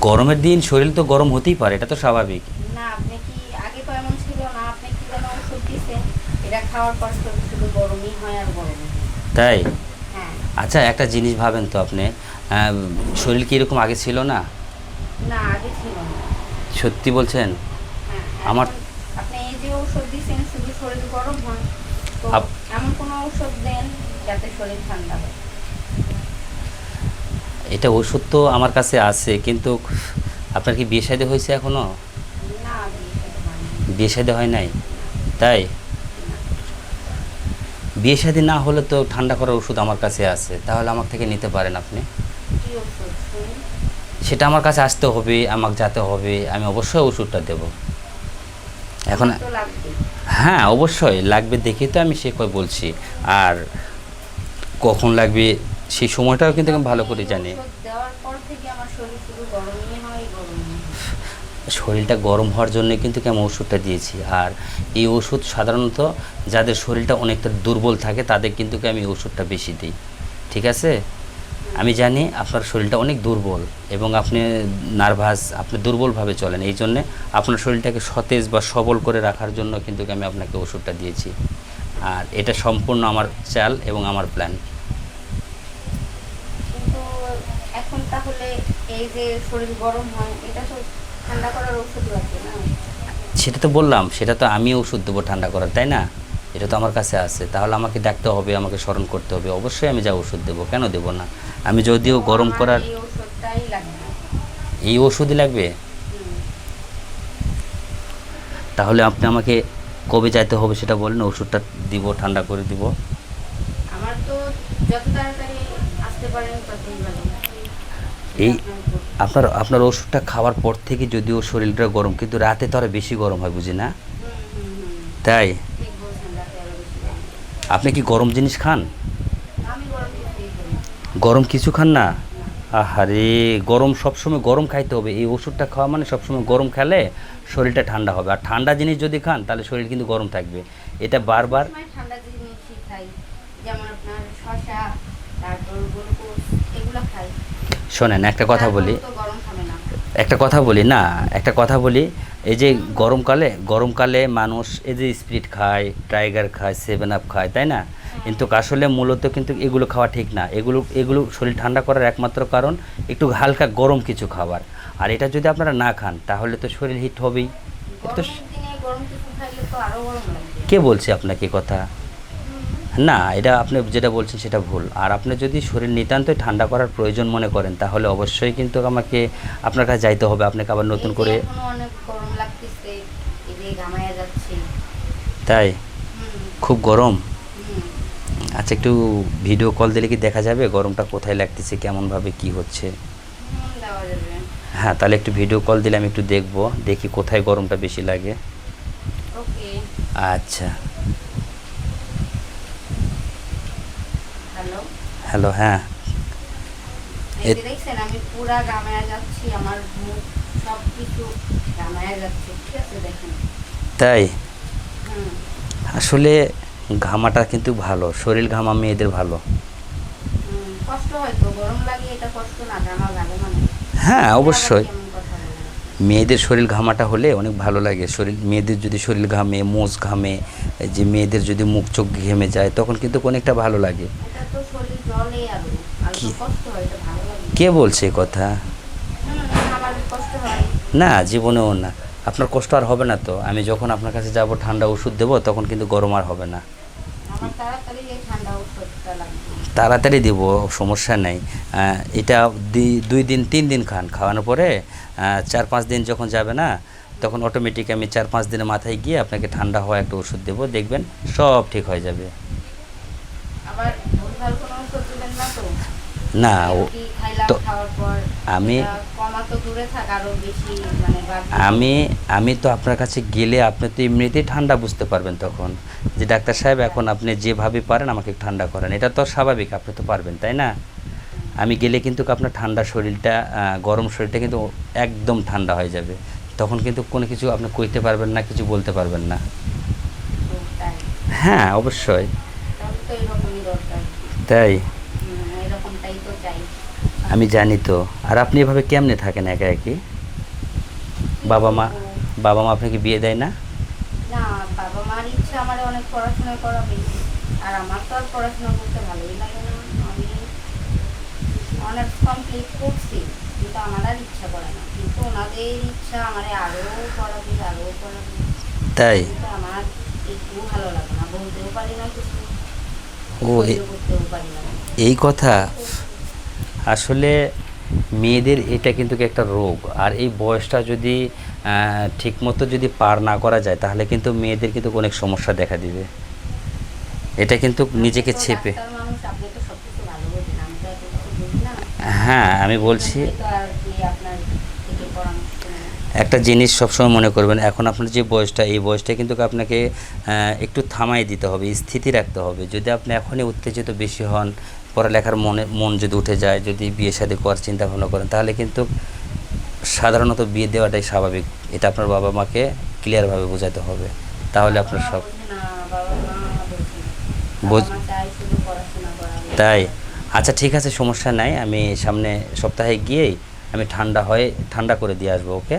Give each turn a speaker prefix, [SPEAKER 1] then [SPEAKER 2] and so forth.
[SPEAKER 1] গরমের দিন শরীর তো গরম হতেই পারে এটা তো স্বাভাবিক।
[SPEAKER 2] না আপনি কি আগে তো এমন ছিল না আপনি কি যেন ওষুধ দিচ্ছেন এটা খাওয়ার পর শুধু গরমই হয় আর গরমই
[SPEAKER 1] তাই?
[SPEAKER 2] হ্যাঁ।
[SPEAKER 1] আচ্ছা একটা জিনিস ভাবেন তো আপনি শরীর কি এরকম আগে ছিল না?
[SPEAKER 2] না আগে ছিল না।
[SPEAKER 1] সত্যি বলছেন?
[SPEAKER 2] হ্যাঁ
[SPEAKER 1] আমার-
[SPEAKER 2] আপনি এই যে দিচ্ছেন শুধু শরীর গরম হয় তো এমন কোনো ঔষধ দেন যাতে শরীর ঠান্ডা হয়?
[SPEAKER 1] এটা ওষুধ তো আমার কাছে আছে কিন্তু আপনার কি বিয়ে শাদী হয়েছে এখনও?
[SPEAKER 2] না আমি খেতে পারি না।
[SPEAKER 1] বিয়ে শাদী হয় নাই? তাই? বিয়ে শাদী না হলে তো ঠান্ডা করার ওষুধ আমার কাছে আছে তাহলে আমার থেকে নিতে পারেন আপনি। সেটা আমার কাছে আসতে হবে আমাকে যেতে হবে আমি অবশ্যই ওষুধটা দেব। এখন হ্যাঁ অবশ্যই লাগবে দেখে তো আমি সে কয় বলছি। আর কখন লাগবে সেই সময়টাও কিন্তু আমি ভালো করে জানি। শরীরটা গরম হওয়ার জন্য কিন্তু আমি ওষুধটা দিয়েছি। আর এই ওষুধ সাধারণত যাদের শরীরটা অনেকটা দুর্বল থাকে, তাদের কিন্তু আমি ওষুধটা বেশি দিই। ঠিক আছে? আমি জানি আপনার শরীরটা অনেক দুর্বল এবং আপনি নার্ভাস, আপনি দুর্বলভাবে চলেন। এই জন্যে আপনার শরীরটাকে সতেজ বা সবল করে রাখার জন্য কিন্তু আমি আপনাকে ওষুধটা দিয়েছি। আর এটা সম্পূর্ণ আমার চাল এবং আমার প্ল্যান
[SPEAKER 2] কিন্তু এখন তাহলে এই যে শরীর গরম হয় এটা তো ঠান্ডা করার ওষুধ লাগবে না?
[SPEAKER 1] সেটা তো বললাম সেটা তো আমি ওষুধ দেবো ঠান্ডা করার তাই না? এটা তো আমার কাছে আছে তাহলে আমাকে ডাকতে হবে আমাকে স্মরণ করতে হবে অবশ্যই আমি যা ওষুধ দেবো কেন দেবো না? আমি যদিও গরম করার
[SPEAKER 2] এই
[SPEAKER 1] ওষুধই লাগবে? তাহলে আপনি আমাকে কবে যাইতে হবে সেটা বলেন ওষুধটা দিব ঠান্ডা করে দিব।
[SPEAKER 2] আমার তো যত তাড়াতাড়ি আসতে পারেন ততই ভালো।
[SPEAKER 1] এই
[SPEAKER 2] আপনার
[SPEAKER 1] আপনার ওষুধটা খাওয়ার পর থেকে যদিও শরীরটা গরম, কিন্তু রাতে তো আরও বেশি গরম হয়, বুঝি না। তাই। আপনি কি গরম জিনিস খান?
[SPEAKER 2] গরম
[SPEAKER 1] কিছু খান না? আহারে, গরম সবসময় গরম খাইতে হবে। এই ওষুধটা খাওয়া মানে সবসময় গরম খেলে শরীরটা ঠান্ডা হবে। আর ঠান্ডা জিনিস যদি খান, তাহলে শরীর কিন্তু গরম থাকবে। এটা বারবার
[SPEAKER 2] যেমন আপনার শশা তারপর এগুলো খাই।
[SPEAKER 1] শোনেন একটা কথা বলি। একটা কথা বলি না একটা কথা বলি এই যে গরমকালে গরমকালে মানুষ এই যে স্প্রিট খায় টাইগার খায় সেভেন আপ খায় তাই না? কিন্তু আসলে মূলত কিন্তু এগুলো খাওয়া ঠিক না। এগুলো এগুলো শরীর ঠান্ডা করার একমাত্র কারণ একটু হালকা গরম কিছু খাবার। আর এটা যদি আপনারা না খান তাহলে তো শরীর হিট হবেই। কে বলছে আপনাকে কথা? না এটা আপনি যেটা বলছেন সেটা ভুল। আর আপনি যদি শরীর নিতান্তই ঠান্ডা করার প্রয়োজন মনে করেন তাহলে অবশ্যই কিন্তু আমাকে আপনার কাছে যাইতে হবে। আপনাকে আবার নতুন করে তাই? খুব গরম? আচ্ছা একটু ভিডিও কল দিলে কি দেখা যাবে? গরমটা কোথায় লাগতেছে কেমনভাবে কি হচ্ছে? হ্যাঁ তাহলে একটু ভিডিও কল দিলে আমি একটু দেখব দেখি কোথায় গরমটা বেশি লাগে। আচ্ছা।
[SPEAKER 2] হ্যালো?
[SPEAKER 1] হ্যাঁ।
[SPEAKER 2] দেখছেন আমি পুরা গামায়া যাচ্ছি আমার মুখ সব কিছু গামায়া যাচ্ছে ঠিক আছে দেখেন।
[SPEAKER 1] তাই? আসলে ঘামাটা কিন্তু ভালো শরীর ঘামা মেয়েদের ভালো।
[SPEAKER 2] কষ্ট হয়তো গরম লাগে এটা কষ্ট না লাগে মানে।
[SPEAKER 1] হ্যাঁ অবশ্যই। মেয়েদের শরীর ঘামাটা হলে অনেক ভালো লাগে শরীর মেয়েদের যদি শরীর ঘামে মোজ ঘামে যে মেয়েদের যদি মুখ চোখ ঘেমে যায় তখন কিন্তু অনেকটা ভালো লাগে। কি?
[SPEAKER 2] কষ্ট এটা ভালো লাগে।
[SPEAKER 1] কে বলছে কথা? না জীবনেও না। আপনার কষ্ট আর হবে না তো। আমি যখন আপনার কাছে যাব ঠান্ডা ওষুধ দেবো তখন কিন্তু গরম আর হবে না।
[SPEAKER 2] তাড়াতাড়ি
[SPEAKER 1] দেব সমস্যা নেই। এটা দুই দিন তিন দিন খান। খাওয়ানোর পরে চার পাঁচ দিন যখন যাবে না তখন অটোমেটিক আমি চার পাঁচ দিনের মাথায় গিয়ে আপনাকে ঠান্ডা হওয়া একটা ওষুধ দেবো দেখবেন সব ঠিক হয়ে যাবে।
[SPEAKER 2] না তো?
[SPEAKER 1] তো- আমি-
[SPEAKER 2] মানে।
[SPEAKER 1] আমি আমি তো আপনার কাছে গেলে আপনি তো এমনিতেই ঠান্ডা বুঝতে পারবেন তখন। যে ডাক্তার সাহেব এখন আপনি যেভাবে পারেন আমাকে ঠান্ডা করেন। এটা তো স্বাভাবিক আপনি তো পারবেন তাই না? আমি গেলে কিন্তু আপনার ঠান্ডা শরীরটা গরম শরীরটা কিন্তু একদম ঠান্ডা হয়ে যাবে। তখন কিন্তু কোনো কিছু আপনি কইতে পারবেন না কিছু বলতে পারবেন না। হ্যাঁ অবশ্যই। তাই? আমি জানি তো। আর আপনি এভাবে কেমনে থাকেন একা একই বাবা মা বাবা মা আপনাকে বিয়ে দেয় না?
[SPEAKER 2] না বাবা মার ইচ্ছা আমার অনেক পড়াশোনা করাবে। আর আমার তো আর পড়াশোনা করতে ভালোই লাগে না। আমি অনার্স কমপ্লিট করছি। কিন্তু আমার আর ইচ্ছা করে না। কিন্তু ওনাদের ইচ্ছা আমার আরও পড়াবে আরও পড়াবে
[SPEAKER 1] তাই?
[SPEAKER 2] আমার একটু ভালো লাগে না বলতেও পারি না কিছু।
[SPEAKER 1] ও এই কথা? আসলে মেয়েদের এটা কিন্তু একটা রোগ। আর এই বয়সটা যদি ঠিকমতো যদি পার না করা যায় তাহলে কিন্তু মেয়েদের কিন্তু অনেক সমস্যা দেখা দিবে। এটা কিন্তু নিজেকে ছেপে হ্যাঁ আমি
[SPEAKER 2] আপনি
[SPEAKER 1] একটা জিনিস সবসময় মনে করবেন, এখন আপনার যে বয়সটা, এই বয়সটা কিন্তু আপনাকে একটু থামাই দিতে হবে, স্থিতি রাখতে হবে। যদি আপনি এখনই উত্তেজিত বেশি হন, পড়ালেখার মনে, মন যদি উঠে যায়, যদি বিয়ে শাদী করার চিন্তা ভাবনা করেন, তাহলে কিন্তু সাধারণত বিয়ে দেওয়াটাই স্বাভাবিক। এটা আপনার বাবা মাকে ক্লিয়ারভাবে বোঝাতে হবে। তাহলে আপনার সব। তাই। আচ্ছা ঠিক আছে, সমস্যা নাই। আমি সামনে সপ্তাহে গিয়েই আমি ঠান্ডা হয়ে, ঠান্ডা করে দিয়ে আসব, ওকে?